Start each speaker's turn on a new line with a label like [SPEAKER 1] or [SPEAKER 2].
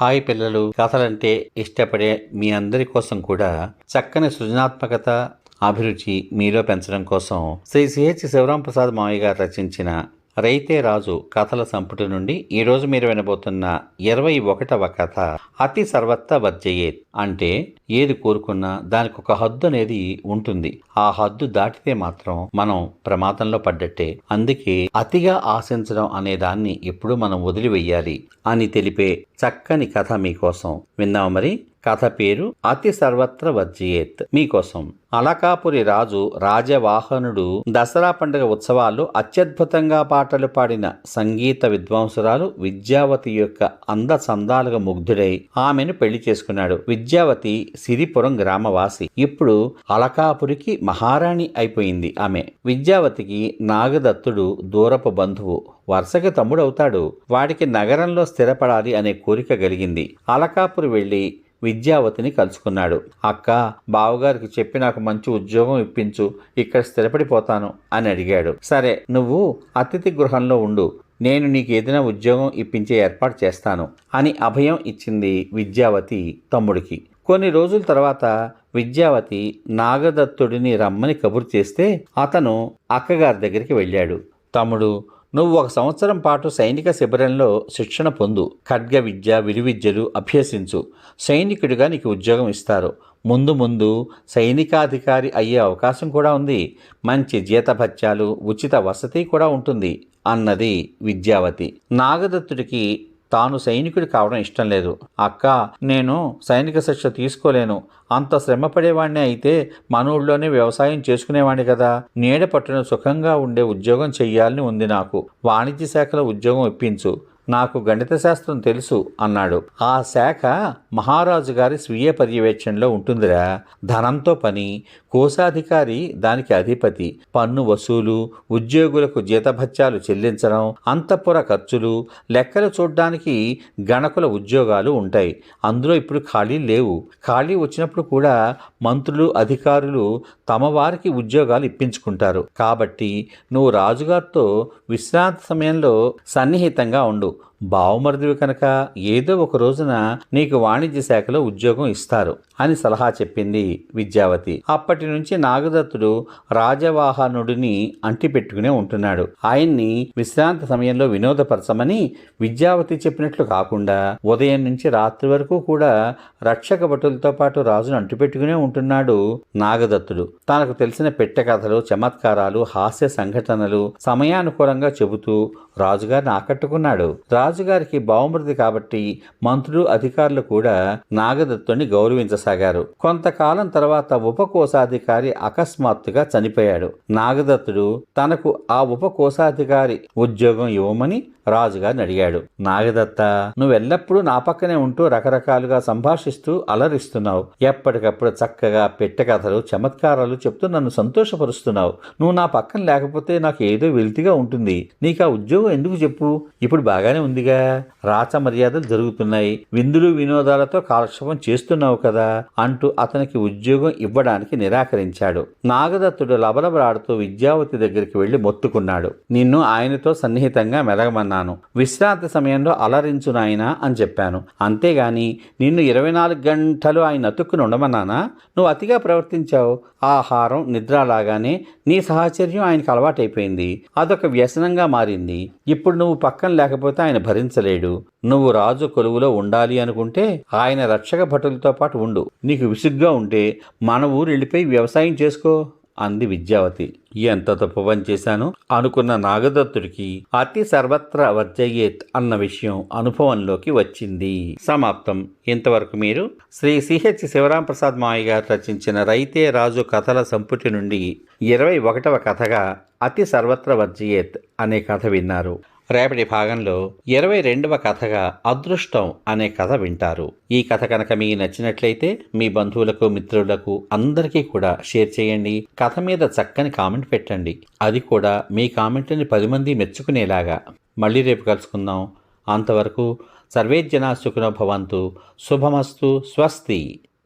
[SPEAKER 1] Hi పిల్లలు కథలంటే ఇష్టపడే మీ అందరి కోసం కూడా చక్కని సృజనాత్మకత అభిరుచి మీలో పెంచడం కోసం శ్రీ సిహెచ్ శివరాం ప్రసాద్ మావయ్య గారు రచించిన రైతే రాజు కథల సంపుటి నుండి ఈరోజు మీరు వినబోతున్న ఇరవై ఒకటవ కథ అతి సర్వత్ర వర్జయేత్ అంటే ఏది కోరుకున్నా దానికి ఒక హద్దు అనేది ఉంటుంది. ఆ హద్దు దాటితే మాత్రం మనం ప్రమాదంలో పడ్డట్టే. అందుకే అతిగా ఆశించడం అనే దాన్ని ఎప్పుడూ మనం వదిలివేయాలి అని తెలిపే చక్కని కథ మీకోసం విన్నాము మరి? కథ పేరు అతి సర్వత్ర వజ్జియేత్ మీకోసం. అలకాపురి రాజు రాజవాహనుడు దసరా పండుగ ఉత్సవాల్లో అత్యద్భుతంగా పాటలు పాడిన సంగీత విద్వాంసురాలు విద్యావతి యొక్క అందచందాలుగా ముగ్ధుడై ఆమెను పెళ్ళి చేసుకున్నాడు. విద్యావతి సిరిపురం గ్రామవాసి. ఇప్పుడు అలకాపురికి మహారాణి అయిపోయింది ఆమె. విద్యావతికి నాగదత్తుడు దూరపు బంధువు. వరుసగా తమ్ముడవుతాడు. వాడికి నగరంలో స్థిరపడాలి అనే కోరిక కలిగింది. అలకాపురి వెళ్ళి విద్యావతిని కలుసుకున్నాడు. అక్క బావగారికి చెప్పి నాకు మంచి ఉద్యోగం ఇప్పించు. ఇక్కడ స్థిరపడిపోతాను అని అడిగాడు. సరే నువ్వు అతిథి గృహంలో ఉండు. నేను నీకు ఏదైనా ఉద్యోగం ఇప్పించే ఏర్పాటు చేస్తాను అని అభయం ఇచ్చింది విద్యావతి తమ్ముడికి. కొన్ని రోజుల తర్వాత విద్యావతి నాగదత్తుడిని రమ్మని కబురు చేస్తే అతను అక్కగారి దగ్గరికి వెళ్ళాడు. తమ్ముడు నువ్వు ఒక సంవత్సరం పాటు సైనిక శిబిరంలో శిక్షణ పొందు ఖడ్గ విద్య విలువిద్యలు అభ్యసించు. సైనికుడిగా నీకు ఉద్యోగం ఇస్తారు. ముందు ముందు సైనికాధికారి అయ్యే అవకాశం కూడా ఉంది. మంచి జీతభత్యాలు ఉచిత వసతి కూడా ఉంటుంది అన్నది విద్యావతి. నాగదత్తుడికి తాను సైనికుడు కావడం ఇష్టం లేదు. అక్క నేను సైనిక శిక్ష తీసుకోలేను. అంత శ్రమపడేవాడిని అయితే మన ఊళ్ళోనే వ్యవసాయం చేసుకునేవాడిని కదా. నీడ పట్టున సుఖంగా ఉండే ఉద్యోగం చెయ్యాలని ఉంది నాకు. వాణిజ్య శాఖలో ఉద్యోగం ఇప్పించు నాకు గణిత శాస్త్రం తెలుసు అన్నాడు. ఆ శాఖ మహారాజు గారి స్వీయ పర్యవేక్షణలో ఉంటుందిరా. ధనంతో పని కోశాధికారి దానికి అధిపతి పన్ను వసూలు ఉద్యోగులకు జీతభత్యాలు చెల్లించడం అంతఃపుర ఖర్చులు లెక్కలు చూడడానికి గణకుల ఉద్యోగాలు ఉంటాయి. అందులో ఇప్పుడు ఖాళీ లేవు. ఖాళీ వచ్చినప్పుడు కూడా మంత్రులు అధికారులు తమ వారికి ఉద్యోగాలు ఇప్పించుకుంటారు. కాబట్టి నువ్వు రాజుగారితో విశ్రాంతి సమయంలో సన్నిహితంగా ఉండు. you బావమరిదివి కనుక ఏదో ఒక రోజున నీకు వాణిజ్య శాఖలో ఉద్యోగం ఇస్తారు అని సలహా చెప్పింది విద్యావతి. అప్పటి నుంచి నాగదత్తుడు రాజవాహనుడిని అంటిపెట్టుకునే ఉంటున్నాడు. ఆయన్ని విశ్రాంతి సమయంలో వినోదపరచమని విద్యావతి చెప్పినట్లు కాకుండా ఉదయం నుంచి రాత్రి వరకు కూడా రక్షక భటులతో పాటు రాజును అంటిపెట్టుకునే ఉంటున్నాడు నాగదత్తుడు. తనకు తెలిసిన పెట్టె కథలు చమత్కారాలు హాస్య సంఘటనలు సమయానుకూలంగా చెబుతూ రాజుగారిని ఆకట్టుకున్నాడు. రాజుగారికి బావమృతి కాబట్టి మంత్రులు అధికారులు కూడా నాగదత్తుని గౌరవించసాగారు. కొంతకాలం తర్వాత ఉపకోశాధికారి అకస్మాత్తుగా చనిపోయాడు. నాగదత్తుడు తనకు ఆ ఉపకోశాధికారి ఉద్యోగం ఇవ్వమని రాజుగారిని అడిగాడు. నాగదత్త నువ్వెల్లప్పుడూ నా పక్కనే ఉంటూ రకరకాలుగా సంభాషిస్తూ అలరిస్తున్నావు. ఎప్పటికప్పుడు చక్కగా పెట్టకథలు చమత్కారాలు చెప్తూ నన్ను సంతోషపరుస్తున్నావు. నువ్వు నా పక్కన లేకపోతే నాకు ఏదో వెలితిగా ఉంటుంది. నీకు ఆ ఉద్యోగం ఎందుకు చెప్పు? ఇప్పుడు బాగానే ఉంది. జరిగిందిగా రాచ మర్యాదలు జరుగుతున్నాయి. విందులు వినోదాలతో కాలక్షేపం చేస్తున్నావు కదా? అంటూ అతనికి ఉద్యోగం ఇవ్వడానికి నిరాకరించాడు. నాగదత్తుడు లబలబలాడుతూ విద్యావతి దగ్గరికి వెళ్ళి మొత్తుకున్నాడు. నిన్ను ఆయనతో సన్నిహితంగా మెలగమన్నాను. విశ్రాంతి సమయంలో అలరించు నాయనా అని చెప్పాను. అంతేగాని నిన్ను ఇరవై నాలుగు గంటలు ఆయన అతుక్కుని ఉండమన్నానా? నువ్వు అతిగా ప్రవర్తించావు. ఆహారం నిద్ర లాగానే నీ సహచర్యం ఆయనకు అలవాటైపోయింది. అదొక వ్యసనంగా మారింది. ఇప్పుడు నువ్వు పక్కన లేకపోతే ఆయన భరించలేడు. నువ్వు రాజు కొలువులో ఉండాలి అనుకుంటే ఆయన రక్షక భటులతో పాటు ఉండు. నీకు విసుగ్గా ఉంటే మన ఊరు వెళ్ళిపోయి వ్యవసాయం చేసుకో అంది విద్యావతి. ఎంత తప్పు పని చేశాను? అనుకున్న నాగదత్తుడికి అతి సర్వత్ర వర్జయ్యేత్ అన్న విషయం అనుభవంలోకి వచ్చింది. సమాప్తం. ఇంతవరకు మీరు శ్రీ సిహెచ్ శివరాం ప్రసాద్ మాయ గారు రచించిన రైతే రాజు కథల సంపుటి నుండి ఇరవై ఒకటవ కథగా అతి సర్వత్ర వర్జయేత్ అనే కథ విన్నారు. రేపటి భాగంలో ఇరవై రెండవ కథగా అదృష్టం అనే కథ వింటారు. ఈ కథ కనుక మీకు నచ్చినట్లయితే మీ బంధువులకు మిత్రులకు అందరికీ కూడా షేర్ చేయండి. కథ మీద చక్కని కామెంట్ పెట్టండి. అది కూడా మీ కామెంట్ని పది మంది మెచ్చుకునేలాగా. మళ్ళీ రేపు కలుసుకుందాం. అంతవరకు సర్వే జనా సుఖినో భవంతు. శుభమస్తు. స్వస్తి.